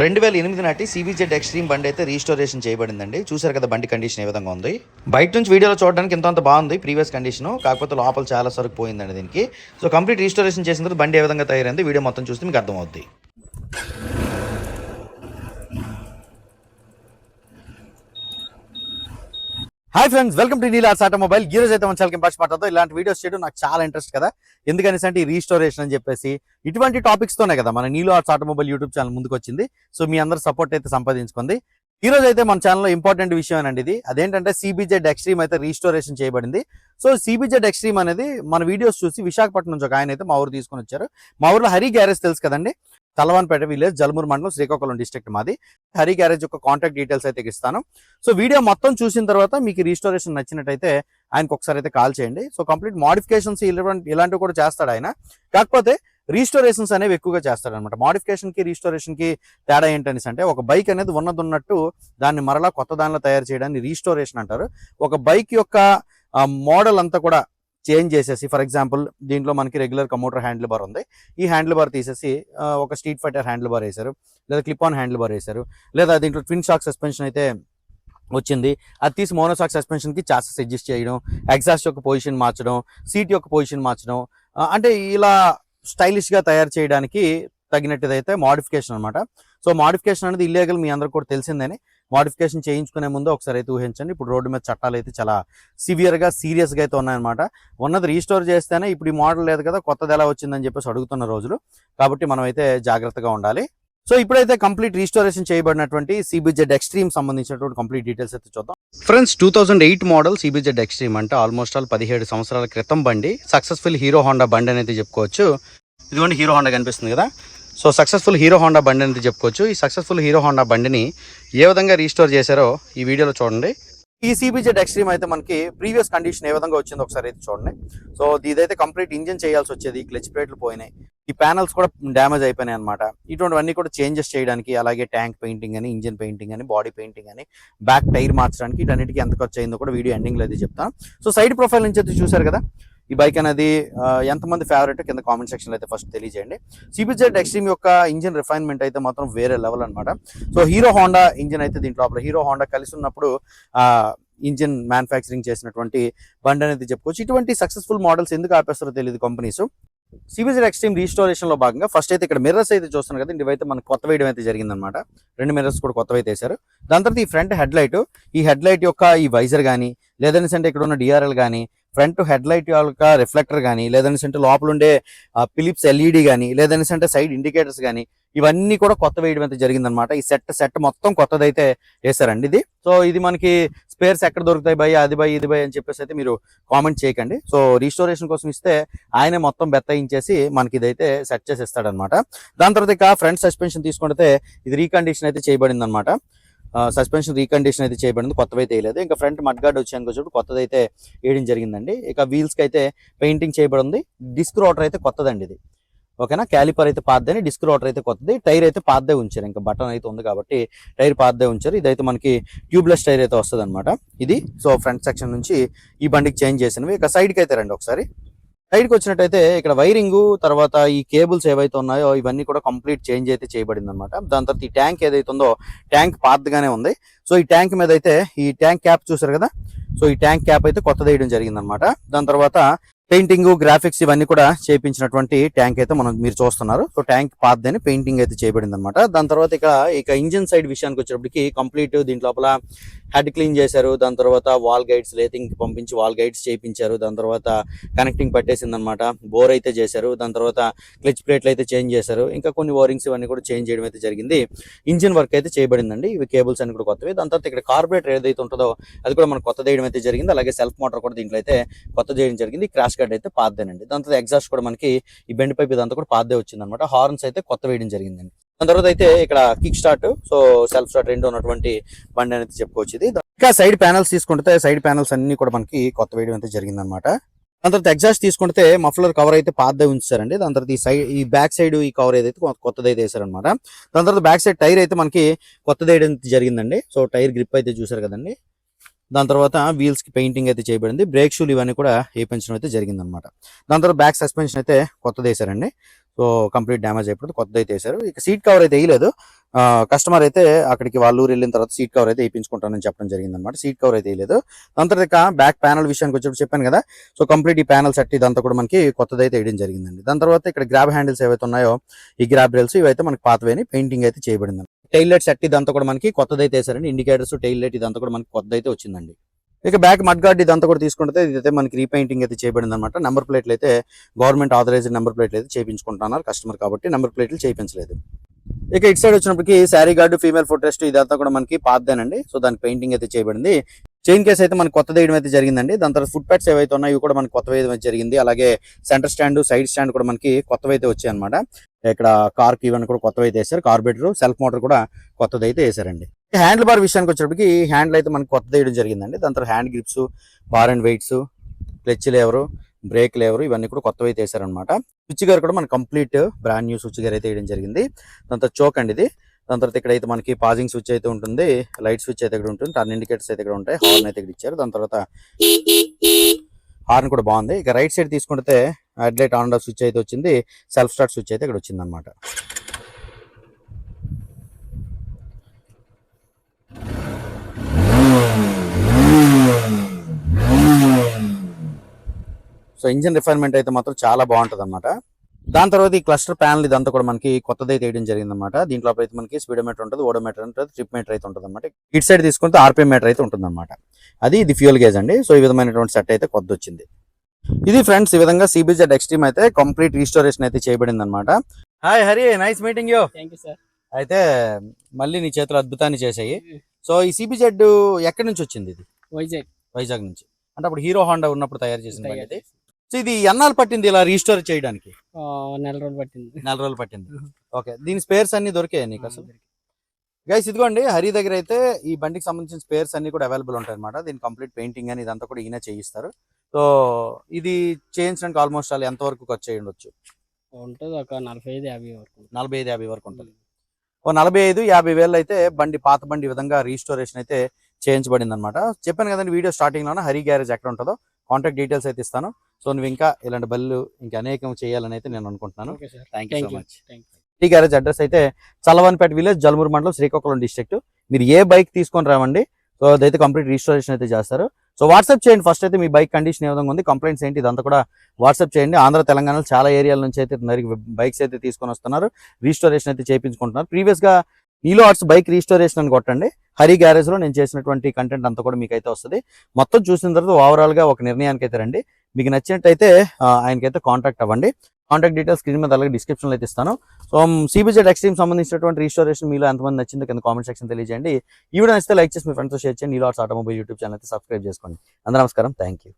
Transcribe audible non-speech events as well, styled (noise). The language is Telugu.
రెండు వేల ఎనిమిది నాటి సీబీజెడ్ ఎక్స్ట్రీమ్ బండి అయితే రీస్టోరేషన్ చేయబడిందండి. చూసారు కదా బండి కండిషన్ ఏ విధంగా ఉంది. బయట నుంచి వీడియోలో చూడడానికి ఇంత అంత బాగుంది ప్రీవియస్ కండిషన్ కాకపోతే లోపల చాలా సరుకు పోయిందండి దీనికి. సో కంప్లీట్ రీస్టోరేషన్ చేసిన తర్వాత బండి ఏ విధంగా తయారైంది? వీడియో మొత్తం చూస్తే మీకు అర్థమవుద్ది. Hi friends welcome to Neela's automobile ఈ రోజు అయితే మన చాలా ఇంపాక్ట్ మాట్లాడుతూ. ఇలాంటి వీడియోస్ చేయడం నాకు చాలా ఇంట్రెస్ట్ కదా. ఎందుకనేసి అంటే ఈ రీస్టోరేషన్ అని చెప్పేసి ఇటువంటి టాపిక్స్ తోనే కదా మన నీలో ఆర్ట్స్ ఆటోమొబైల్ యూట్యూబ్ ఛానల్ ముందుకు వచ్చింది. సో మీ అందరు సపోర్ట్ అయితే సంపాదించుకుంది. ఈ రోజు అయితే మన ఛానల్లో ఇంపార్టెంట్ విషయం అండి ఇది. అదేంటంటే సిబిజెడ్ ఎక్స్ట్రీమ్ అయితే రీస్టోరేషన్ చేయబడింది. సో సిబిజెడ్ ఎక్స్ట్రీమ్ అనేది మన వీడియోస్ చూసి విశాఖపట్నం నుంచి ఒక ఆయన అయితే మా ఊరు తీసుకొని వచ్చారు. మా ఊర్లో హరి గ్యారేజ్ తెలుసు కదండి? తలవన్పేట విలేజ్ జల్మూర్ మండలం శ్రీకాకుళం డిస్ట్రిక్ట్ మాది. హరి గ్యారేజ్ యొక్క కాంటాక్ట్ డీటెయిల్స్ అయితే ఇస్తాను. సో వీడియో మొత్తం చూసిన తర్వాత మీకు రీస్టోరేషన్ నచ్చినట్టయితే ఆయనకు ఒకసారి అయితే కాల్ చేయండి. సో కంప్లీట్ మోడిఫికేషన్స్ ఇలాంటివి కూడా చేస్తాడు ఆయన. కాకపోతే రీస్టోరేషన్స్ అనేవి ఎక్కువగా చేస్తాడు అనమాట మోడిఫికేషన్ రీస్టోరేషన్కి తేడా ఏంటనేసి అంటే ఒక బైక్ అనేది ఉన్నది ఉన్నట్టు దాన్ని మరలా కొత్త దానిలో తయారు చేయడాన్ని రీస్టోరేషన్ అంటారు. ఒక బైక్ యొక్క మోడల్ అంతా కూడా చేంజ్ చేసేసి ఫర్ ఎగ్జాంపుల్ దీంట్లో మనకి రెగ్యులర్ కమోటర్ హ్యాండిల్ బార్ ఉంది. ఈ హ్యాండిల్ బార్ తీసేసి ఒక స్ట్రీట్ ఫైటర్ హ్యాండిల్ బార్ వేశారు లేదా క్లిప్ ఆన్ హ్యాండిల్ బార్ వేశారు లేదా దీంట్లో ట్విన్ షాక్ సస్పెన్షన్ అయితే వచ్చింది. అది తీసి మోనోసాక్ సస్పెన్షన్కి చాసెస్ అడ్జస్ట్ చేయడం ఎగ్జాస్ట్ యొక్క పొజిషన్ మార్చడం సీట్ యొక్క పొజిషన్ మార్చడం అంటే ఇలా స్టైలిష్గా తయారు చేయడానికి తగినట్టుదైతే మాడిఫికేషన్ అన్నమాట. సో మాడిఫికేషన్ అనేది ఇల్లీగల్ మీ అందరికి కూడా తెలిసిందని. మాడిఫికేషన్ చేయించుకునే ముందు ఒకసారి అయితే ఊహించండి. ఇప్పుడు రోడ్డు మీద చట్టాలు అయితే చాలా సివియర్గా సీరియస్గా సీరియస్గా అయితే ఉన్నాయన్నమాట. ఉన్నది రీస్టోర్ చేస్తేనే ఇప్పుడు ఈ మోడల్ లేదు కదా కొత్తది ఎలా వచ్చిందని చెప్పేసి అడుగుతున్న రోజులు. కాబట్టి మనం అయితే జాగ్రత్తగా ఉండాలి. సో ఇప్పుడైతే కంప్లీట్ రీస్టోరేషన్ చేయబడినటువంటి సిబిజెడ్ ఎక్స్ట్రీమ్ సంబంధించినటువంటి కంప్లీట్ డీటెయిల్స్ అయితే చూద్దాం. Friends two thousand eight model CBZ Xtreme అంటే ఆల్మోస్ట్ ఆల్ పదిహేడు సంవత్సరాల క్రితం బండి. సక్సెస్ఫుల్ హీరో హోండా బండి అనేది చెప్పుకోవచ్చు. ఇదిగోండి హీరో హోండా కనిపిస్తుంది కదా. సో సక్సెస్ఫుల్ హీరో హోండా బండి అనేది చెప్పుకోవచ్చు. ఈ సక్సెస్ఫుల్ హీరో హోండా బండిని ఏ విధంగా రీస్టోర్ చేశారో ఈ వీడియోలో చూడండి. ఈ సిబిజెడ్ ఎక్స్ట్రీమ్ అయితే మనకి ప్రీవియస్ కండిషన్ ఏ విధంగా వచ్చిందో ఒకసారి అయితే చూడండి. సో ఇదైతే కంప్లీట్ ఇంజిన్ చేయాల్సి వచ్చేది క్లచ్ ప్లేట్లు పోయినాయి. ఈ ప్యానల్స్ కూడా డ్యామేజ్ అయిపోయినాయి అనమాట ఇటువంటివన్నీ కూడా చేంజెస్ చేయడానికి అలాగే ట్యాంక్ పెయింటింగ్ అని ఇంజిన్ పెయింటింగ్ అని బాడీ పెయింటింగ్ అని బ్యాక్ టైర్ మార్చడానికి వీటన్నిటికీ ఎంత ఖర్చు అయిందో కూడా వీడియో ఎండింగ్లో అయితే చెప్తాను. సో సైడ్ ప్రొఫైల్ నుంచి అయితే చూసారు కదా? ఈ బైక్ అనేది ఎంతమంది ఫేవరెట్ కింద కామెంట్ సెక్షన్లో అయితే ఫస్ట్ తెలియజేయండి. సిబిజెడ్ ఎక్స్ట్రీమ్ యొక్క ఇంజిన్ రిఫైన్మెంట్ అయితే మాత్రం వేరే లెవెల్ అనమాట సో హీరో హోండా ఇంజిన్ అయితే దీంట్లో లోపల హీరో హోండా కలిసి ఉన్నప్పుడు ఇంజిన్ మ్యానుఫ్యాక్చరింగ్ చేసినటువంటి బండి అనేది చెప్పుకోవచ్చు. ఇటువంటి సక్సెస్ఫుల్ మోడల్స్ ఎందుకు ఆపేస్తారో తెలియదు కంపెనీస్ సిబిజెడ్ ఎక్స్ట్రీమ్ రీస్టోరేషన్లో భాగంగా ఫస్ట్ అయితే ఇక్కడ మిర్రర్స్ అయితే చూస్తున్నారు కదా ఇవైతే మనకు కొత్త వేయడం అయితే జరిగిందనమాట రెండు మిర్రర్స్ కూడా కొత్తవి అయితే వేశారు. దాని తర్వాత ఈ ఫ్రంట్ హెడ్ లైట్ ఈ హెడ్ లైట్ యొక్క ఈ వైజర్ కానీ లేదని అంటే ఇక్కడ ఉన్న డిఆర్ఎల్ కానీ ఫ్రంట్ హెడ్ లైట్ యొక్క రిఫ్లెక్టర్ కానీ లేదని అంటే లోపల ఉండే ఫిలిప్స్ ఎల్ఈడి కానీ లేదని అంటే సైడ్ ఇండికేటర్స్ కానీ ఇవన్నీ కూడా కొత్త వేయడం అయితే జరిగిందనమాట ఈ సెట్ సెట్ మొత్తం కొత్తదైతే వేసారండి ఇది. సో ఇది మనకి స్పేర్స్ ఎక్కడ దొరుకుతాయి భయ్ అది భయ్ ఇది భయ్ అని చెప్పేసి అయితే మీరు కామెంట్ చేయకండి. సో రీస్టోరేషన్ కోసం ఇస్తే ఆయనే మొత్తం బెత్తయించేసి మనకి ఇదైతే సెట్ చేసి ఇస్తాడనమాట దాని తర్వాత ఇక ఫ్రంట్ సస్పెన్షన్ తీసుకుంటే ఇది రీకండిషన్ అయితే చేయబడింది అనమాట సస్పెన్షన్ రీకండిషన్ అయితే చేయబడింది కొత్తవి అయితే వేయలేదు. ఇంకా ఫ్రంట్ మడ్ గార్డ్ వచ్చాక చూడు కొత్తది అయితే వేయడం జరిగిందండి. ఇక వీల్స్కి అయితే పెయింటింగ్ చేయబడింది. డిస్క్ రోటర్ అయితే కొత్తదండి ఇది. ఓకేనా? క్యాలిపర్ అయితే పాతదని డిస్క్ రోటర్ అయితే కొత్తది. టైర్ అయితే పాతదే ఉంచారు. ఇంకా బటన్ అయితే ఉంది కాబట్టి టైర్ పాతదే ఉంచారు. ఇదైతే మనకి ట్యూబ్లెస్ టైర్ అయితే వస్తుంది ఇది. సో ఫ్రంట్ సెక్షన్ నుంచి ఈ బండికి చేంజ్ చేసినవి. ఇక సైడ్కి అయితే రండి ఒకసారి. సైడ్కి కి వచ్చినట్టయితే ఇక్కడ వైరింగ్ తర్వాత ఈ కేబుల్స్ ఏవైతే ఉన్నాయో ఇవన్నీ కూడా కంప్లీట్ చేంజ్ అయితే చేయబడింది అనమాట దాని తర్వాత ఈ ట్యాంక్ ఏదైతే ఉందో ట్యాంక్ పాతగానే ఉంది. సో ఈ ట్యాంక్ మీద అయితే ఈ ట్యాంక్ క్యాప్ చూసారు కదా? సో ఈ ట్యాంక్ క్యాప్ అయితే కొత్తది వేయడం జరిగింది అనమాట దాని తర్వాత పెయింటింగ్ గ్రాఫిక్స్ ఇవన్నీ కూడా చేయించినటువంటి ట్యాంక్ అయితే మనం మీరు చూస్తున్నారు. సో ట్యాంక్ పాతదని పెయింటింగ్ అయితే చేయబడింది అనమాట దాని తర్వాత ఇక ఇక ఇంజిన్ సైడ్ విషయానికి వచ్చేటప్పటికి కంప్లీట్ దీంట్ లోపల హెడ్ క్లీన్ చేశారు దాని తర్వాత వాల్ గైడ్స్ లేతింగ్ పంపించి వాల్ గైడ్స్ చేయించారు దాని తర్వాత కనెక్టింగ్ పట్టేసింది అనమాట బోర్ అయితే చేశారు దాని తర్వాత క్లిచ్ ప్లేట్లు అయితే చేంజ్ చేశారు. ఇంకా కొన్ని ఓరింగ్స్ ఇవన్నీ కూడా చేంజ్ చేయడం అయితే జరిగింది. ఇంజిన్ వర్క్ అయితే చేయబడిందండి ఇవి కేబుల్స్ అన్ని కూడా కొత్తవి. దాని తర్వాత ఇక్కడ కార్బొరేటర్ ఏదైతే ఉంటుందో అది కూడా మనకు కొత్త చేయడం అయితే జరిగింది. అలాగే సెల్ఫ్ మోటార్ కూడా దీంట్లో అయితే కొత్త చేయడం జరిగింది. క్రాష్ గార్డ్ అయితే పాతదేనండి. దాని తర్వాత ఎగ్జాస్ట్ కూడా మనకి ఈ బెండ్ పైప్ ఇదంతా కూడా పాతదే వచ్చింది అనమాట హార్న్స్ అయితే కొత్త వేయడం జరిగిందండి. దాని తర్వాత అయితే ఇక్కడ kick start so self start రెండు ఉన్నటువంటి బండి అనేది చెప్పుకోవచ్చు ఇది. ఇంకా సైడ్ ప్యానల్స్ తీసుకుంటే సైడ్ ప్యానల్స్ అన్ని కూడా మనకి కొత్త వేయడం అయితే జరిగింది అనమాట దాని తర్వాత ఎగ్జాస్ట్ తీసుకుంటే మఫ్లర్ కవర్ అయితే పాతదే ఉంచారండి. దాని తర్వాత ఈ సైడ్ ఈ బ్యాక్ సైడ్ ఈ కవర్ ఏదైతే కొత్తది అయితే వేసారనమాట దాని తర్వాత బ్యాక్ సైడ్ టైర్ అయితే మనకి కొత్తది వేయడం జరిగిందండి. సో టైర్ గ్రిప్ అయితే చూసారు కదండి. దాని తర్వాత వీల్స్కి పెయింటింగ్ అయితే చేయబడింది. బ్రేక్ షూలు ఇవన్నీ కూడా వేయించడం అయితే జరిగిందనమాట దాని తర్వాత బ్యాక్ సస్పెన్షన్ అయితే కొత్తది వేసారండి సో కంప్లీట్ డ్యామేజ్ అయిపోతుంది. కొత్తది అయితే వేసారు ఇక సీట్ కవర్ అయితే వేయలేదు. కస్టమర్ అయితే అక్కడికి వాళ్ళూరు వెళ్ళిన తర్వాత సీట్ కవర్ అయితే వేయించుకుంటానని చెప్పడం జరిగింది అనమాట సీట్ కవర్ అయితే వేయలేదు. దాని తర్వాత బ్యాక్ ప్యానల్ విషయానికి వచ్చేప్పుడు చెప్పాను కదా. సో కంప్లీట్ ఈ ప్యానల్ సెట్ ఇదంతా కూడా మనకి కొత్తది అయితే వేయడం జరిగిందండి. దాని తర్వాత ఇక్కడ గ్రాబ్ హ్యాండిల్స్ ఏవైతే ఉన్నాయో ఈ గ్రాబ్ రైల్స్ ఇవైతే మనకి పాతవేని పెయింటింగ్ అయితే చేయబడింది టైల్ లైట్ సెట్ ఇదంతా కూడా మనకి కొత్తది అయితే వేసారండి ఇండికేటర్స్ టైల్ లైట్ ఇదంతా కూడా మనకి కొత్తది అయితే వచ్చిందండి. ఇక బ్యాక్ మడ్ గార్డ్ ఇదంతా కూడా తీసుకుంటే ఇదైతే మనకి రీపెయింటింగ్ అయితే చేయబడింది అనమాట నెంబర్ ప్లేట్లు అయితే గవర్నమెంట్ ఆథరైజ్డ్ నెంబర్ ప్లేట్లు అయితే చేయించుకుంటున్నారు కస్టమర్ కాబట్టి నెంబర్ ప్లేట్లు చేయించలేదు. ఇక ఇటు సైడ్ వచ్చినప్పటికి sari guard female foot rest ఇదంతా కూడా మనకి పాతదేనండి. సో దానికి పెయింటింగ్ అయితే చేయబడింది. చైన్ కేస్ అయితే మనకి కొత్త వేయడం అయితే జరిగిందండి. దాని తర్వాత ఫుట్ ప్యాట్స్ ఏవైతే ఉన్నాయో ఇవి కూడా మనకి కొత్త వేయడం అయితే జరిగింది. అలాగే సెంటర్ స్టాండ్ సైడ్ స్టాండ్ కూడా మనకి కొత్తవైతే వచ్చాయి అనమాట ఇక్కడ కార్కి ఇవన్నీ కూడా కొత్తవి అయితే వేసారు కార్బేటర్ సెల్ఫ్ మోటార్ కూడా కొత్తది అయితే వేసారండి హ్యాండిల్ బార్ విషయానికి వచ్చేటప్పటికి హ్యాండిల్ అయితే మనకి కొత్త వేయడం జరిగిందండి. దాని తర్వాత hand grips bar and weights clutch lever brake lever ఇవన్నీ కూడా కొత్తవి అయితే వేసారనమాట స్విచ్ గారు కూడా మన కంప్లీట్ బ్రాండ్ న్యూ స్విచ్ గారు అయితే వేయడం జరిగింది. దాని తర్వాత చోక్ అండి ఇది. దాని తర్వాత ఇక్కడ అయితే మనకి పాజింగ్ స్విచ్ అయితే ఉంటుంది లైట్ స్విచ్ అయితే ఇక్కడ ఉంటుంది టర్న్ ఇండికేటర్స్ అయితే ఇక్కడ ఉంటాయి హార్న్ అయితే ఇక్కడ ఇచ్చారు. దాని తర్వాత హార్న్ కూడా బాగుంది. ఇక రైట్ సైడ్ తీసుకుంటే head light on off switch అయితే వచ్చింది సెల్ఫ్ స్టార్ట్ స్విచ్ అయితే ఇక్కడ వచ్చింది అనమాట సో ఇంజిన్ రిఫైన్మెంట్ అయితే మాత్రం చాలా బాగుంటుంది అనమాట దాని తర్వాత ఈ క్లస్టర్ ప్యానల్ ఇదంతా కూడా మనకి కొత్తది అయితే వేయడం జరిగింది అనమాట దీంట్లో అయితే మనకి స్పీడోమీటర్ ఉంటుంది ఓడోమీటర్ ఉంటుంది ట్రిప్ మీటర్ అయితే ఉంటుంది అనమాట ఇటు సైడ్ తీసుకుంటే ఆర్పిఎం మీటర్ అయితే ఉంటుంది అనమాట అది ఇది ఫ్యూల్ గేజ్ అండి. సో ఈ విధమైనటువంటి సెట్ అయితే కొత్త వచ్చింది ఇది ఫ్రెండ్స్ ఈ విధంగా సిబిజెడ్ ఎక్స్ట్రీమ్ అయితే కంప్లీట్ రీస్టోరేషన్ అయితే చేయబడింది అనమాట hi Hari nice meeting you thank you sir అయితే మళ్ళీ నీ చేతులు అద్భుతాన్ని చేసాయి సో ఈ సిబిజెడ్ ఎక్కడి నుంచి వచ్చింది ఇది? వైజాగ్. వైజాగ్ నుంచి. అంటే అప్పుడు హీరో హోండా ఉన్నప్పుడు తయారు ఇది. సో ఇది ఎన్నాళ్ళు పట్టింది ఇలా రీస్టోర్ చేయడానికి? నెల రోజులు పట్టింది. నెల రోజులు పట్టింది. (laughs) ఓకే దీని స్పేర్స్ అన్ని దొరికాయి నీకు అసలు? గైస్ ఇదిగోండి హరి దగ్గర అయితే ఈ బండికి సంబంధించిన స్పేర్స్ అన్ని కూడా అవైలబుల్ ఉంటాయి అనమాట దీని కంప్లీట్ పెయింటింగ్ అని ఇదంతా కూడా ఈయన చేయిస్తారు. సో ఇది చేయించడానికి ఆల్మోస్ట్ అలా ఎంత వరకు ఖర్చు అయ్యి ఉండొచ్చు? ఉంటుంది ఒక నలభై ఐదు యాభై వరకు నలభై ఐదు యాభై వరకు ఉంటుంది. ఓ నలభై ఐదు యాభై వేలు అయితే బండి పాత బండి విధంగా రీస్టోరేషన్ అయితే చేయించబడింది అనమాట చెప్పాను కదండి వీడియో స్టార్టింగ్లోనే? హరి గ్యారేజ్ ఎక్కడ ఉంటుందో. కాంటాక్ట్ డీటెయిల్స్ అయితే ఇస్తాను. సో నువ్వు ఇంకా ఇలాంటి బళ్ళు ఇంకా అనేకం చేయాలని అయితే నేను అనుకుంటున్నాను థ్యాంక్ యూ సో మచ్ ఈ గ్యారేజ్ అడ్రస్ అయితే చలవన్పేట విలేజ్ జల్మూరు మండలం శ్రీకాకుళం డిస్ట్రిక్ట్. మీరు ఏ బైక్ తీసుకొని రావండి సో అదైతే కంప్లీట్ రిజిస్ట్రేషన్ అయితే చేస్తారు. సో వాట్సాప్ చేయండి ఫస్ట్ అయితే మీ బైక్ కండిషన్ ఏ విధంగా ఉంది కంప్లైంట్స్ ఏంటి ఇదంతా కూడా వాట్సాప్ చేయండి. ఆంధ్ర తెలంగాణలో చాలా ఏరియాల నుంచి అయితే మరి బైక్స్ అయితే తీసుకొని వస్తున్నారు రిజిస్టరేషన్ అయితే చేయించుకుంటున్నారు. ప్రీవియస్గా నీలో ఆర్ట్స్ బైక్ రిజిస్టరేషన్ అని కొట్టండి. హరి గ్యారేజ్లో నేను చేసినటువంటి కంటెంట్ అంతా కూడా మీకు అయితే వస్తుంది. మొత్తం చూసిన తర్వాత ఓవరాల్గా ఒక నిర్ణయానికి అయితే రండి. మీకు నచ్చినట్టయితే ఆయనకైతే కాంటాక్ట్ అవ్వండి. కాంటాక్ట్ డీటెయిల్స్ స్క్రీన్ మీద అలాగే డిస్క్రిప్షన్లో అయితే ఇస్తాను. సో సిబిజెడ్ ఎక్స్ట్రీమ్ సంబంధించినటువంటి రిజిస్టరేషన్ మీలో ఎంతమంది నచ్చిందో కింద కామెంట్ సెక్షన్ తెలియజేయండి. ఈ వీడియో నచ్చితే లైక్ చేసి మీ ఫ్రెండ్స్ షేర్ చేయండి. Neelo arts automobile YouTube channel అయితే సబ్స్క్రైబ్ చేసుకోండి. అందరూ నమస్కారం. Thank you